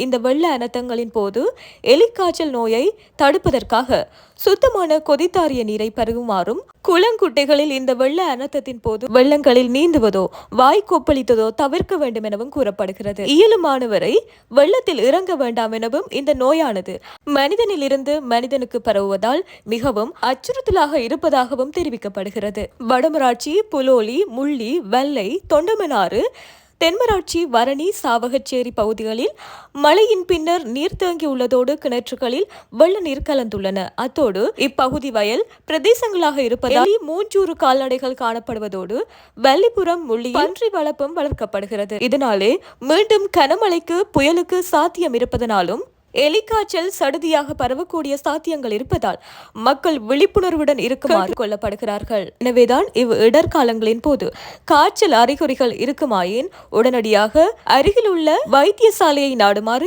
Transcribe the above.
இந்த வெள்ள அனர்த்தங்களின் போது எலிக்காய்ச்சல் நோயை தடுப்பதற்காக சுத்தமான கொதித்தாரிய நீரை பருகுமாறும் குளங்குட்டைகளில் இந்த வெள்ள அனர்த்தத்தின் போது வெள்ளங்களில் நீந்துவதோ வாய் கொப்பளித்ததோ தவிர்க்க வேண்டும் எனவும் கூறப்படுகிறது. இயலுமானவரை வெள்ளத்தில் இறங்க வேண்டாம் எனவும் இந்த நோயானது மனிதனில் இருந்து மனிதனுக்கு பரவுவதால் மிகவும் அச்சுறுத்தலாக இருப்பதாகவும் தெரிவிக்கப்படுகிறது. வடமராட்சி புலோலி முள்ளி வெள்ளை தொண்டமனாறு தென்மராட்சி வரணி சாவகச்சேரி பகுதிகளில் மழையின் பின்னர் நீர் தேங்கியுள்ளதோடு கிணற்றுகளில் வெள்ள நீர் கலந்துள்ளன. அத்தோடு இப்பகுதி வயல் பிரதேசங்களாக இருப்பதால் மூஞ்சூறு கால்நடைகள் காணப்படுவதோடு வள்ளிபுரம் முள்ளி பன்றி வளர்ப்பும் வளர்க்கப்படுகிறது. இதனாலே மீண்டும் கனமழைக்கு புயலுக்கு சாத்தியம் இருப்பதனாலும் எலிக்காய்ச்சல் சடுதியாக பரவக்கூடிய சாத்தியங்கள் இருப்பதால் மக்கள் விழிப்புணர்வுடன் இருக்குமாறு கொள்ளப்படுகிறார்கள். எனவேதான் இவ் இடர்காலங்களின் போது காய்ச்சல் அறிகுறிகள் இருக்குமாயின் உடனடியாக அருகிலுள்ள வைத்தியசாலையை நாடுமாறு